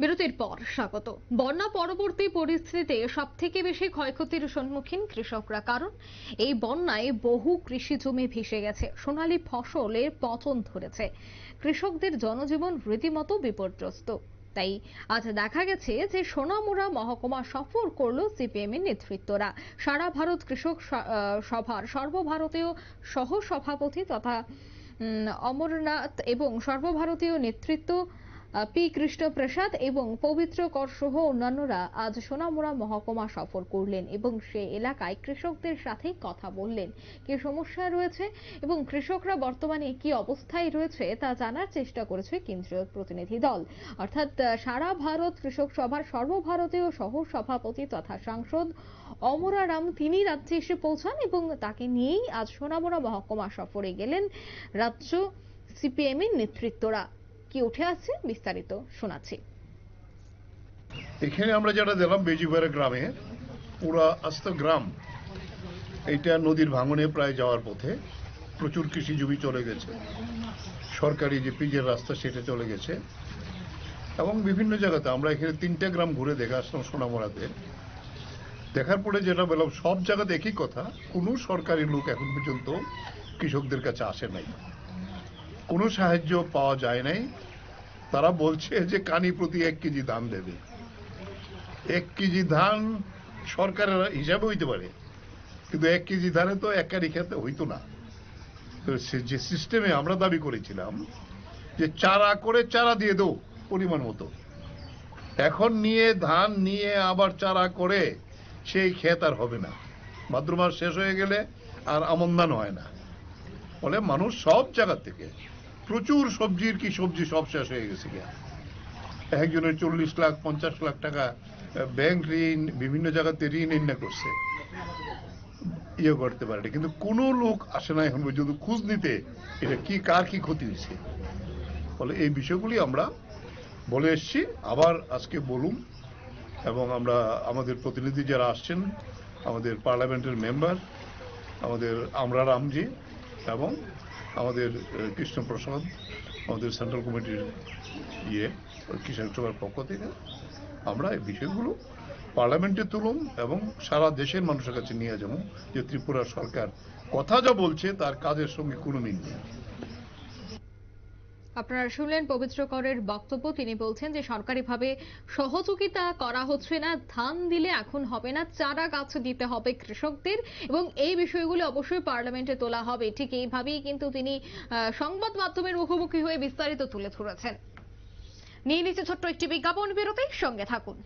বিরতির পর স্বাগত। বন্যা পরবর্তী পরিস্থিতিতে সব থেকে বেশি ক্ষয়ক্ষতির সম্মুখীন কৃষকরা। কারণ, এই বন্যায় বহু কৃষি জমি ভেসে গেছে। সোনালী ফসলের পতন ধরেছে। কৃষকদের জনজীবন রীতিমতো বিপর্যস্ত। তাই আজ দেখা গেছে যে সোনামুড়া মহকুমা সফর করল সিপিএম এর নেতৃত্বরা। সারা ভারত কৃষক সভার সর্বভারতীয় সহ সভাপতি তথা অমরনাথ এবং সর্বভারতীয় নেতৃত্ব পি কৃষ্ণ প্রসাদ এবং পবিত্র কর সহ অন্যান্যরা আজ সোনামুড়া মহকুমা সফর করলেন এবং সে এলাকায় কৃষকদের সাথে কথা বললেন। কি সমস্যা রয়েছে এবং কৃষকরা বর্তমানে কি অবস্থায় রয়েছে তা জানার চেষ্টা করেছে কেন্দ্রীয় প্রতিনিধি দল। অর্থাৎ সারা ভারত কৃষক সভার সর্বভারতীয় সহ সভাপতি তথা সাংসদ অমরারাম তিনি রাজ্যে এসে পৌঁছান এবং তাকে নিয়েই আজ সোনামুড়া মহকুমা সফরে গেলেন রাজ্য সিপিএম এর নেতৃত্বরা। কি উঠে আসছে বিস্তারিত শোনাচ্ছি। এখানে আমরা যেটা দিলাম বেজিবাড়া গ্রামে পুরা আস্ত গ্রাম, এইটা নদীর ভাঙনে প্রায় যাওয়ার পথে প্রচুর কৃষি জমি চলে গেছে। সরকারি যে পিজের রাস্তা, সেটা চলে গেছে। এবং বিভিন্ন জায়গাতে আমরা এখানে তিনটা গ্রাম ঘুরে দেখে আসলাম সোনামোড়াতে। দেখার পরে যেটা বললাম সব জায়গাতে একই কথা, কোনো সরকারি লোক এখন পর্যন্ত কৃষকদের কাছে আসে নাই। কোনো সাহায্য পাওয়া যায় নাই। তারা বলছে যে কানি প্রতি এক কেজি ধান দেবে। এক কেজি ধান সরকারের হিসাবে হইতে পারে, কিন্তু এক কেজি ধানে তো এক কারি খেতে হইতো না। যে সিস্টেমে আমরা দাবি করেছিলাম যে চারা করে চারা দিয়ে দেও পরিমাণ মতো। এখন নিয়ে ধান নিয়ে আবার চারা করে সেই ক্ষেত আর হবে না। ভাদ্র মাস শেষ হয়ে গেলে আর আমন্দান হয় না। ফলে মানুষ সব জায়গা থেকে প্রচুর সবজির কি সবজি সব শেষ হয়ে গেছে গিয়া একজনের চল্লিশ লাখ, পঞ্চাশ লাখ টাকা ব্যাংক ঋণ, বিভিন্ন জায়গাতে ঋণ এনে করছে। ইয়ে করতে পারে। কিন্তু কোনো লোক আসে না এখন পর্যন্ত খোঁজ নিতে এটা কি, কার কি ক্ষতি হয়েছে। ফলে এই বিষয়গুলি আমরা বলে এসছি। আবার আজকে বলুন, এবং আমরা আমাদের প্রতিনিধি যারা আসছেন, আমাদের পার্লামেন্টের মেম্বার, আমাদের আমরা রামজি এবং আমাদের কৃষ্ণপ্রসাদ আমাদের সেন্ট্রাল কমিটির ইয়ে কৃষক সভার পক্ষ থেকে আমরা এই বিষয়গুলো পার্লামেন্টে তুলুন এবং সারা দেশের মানুষের কাছে নিয়ে যাব যে ত্রিপুরা সরকার কথা যা বলছে তার কাজের সঙ্গে কোনো মিল নেই। আপনারা শুনলেন পবিত্র করের বক্তব্য। তিনি বলছেন যে সরকারিভাবে সহযোগিতা করা হচ্ছে না, ধান দিলে এখন হবে না, চারা গাছ দিতে হবে কৃষকদের এবং এই বিষয়গুলো অবশ্যই পার্লামেন্টে তোলা হবে। ঠিক এইভাবেই কিন্তু তিনি সংবাদ মাধ্যমের মুখোমুখি হয়ে বিস্তারিত তুলে ধরেছেন। নিয়ে নিচ্ছে ছোট্ট একটি বিজ্ঞাপন বিরতির সঙ্গে থাকুন।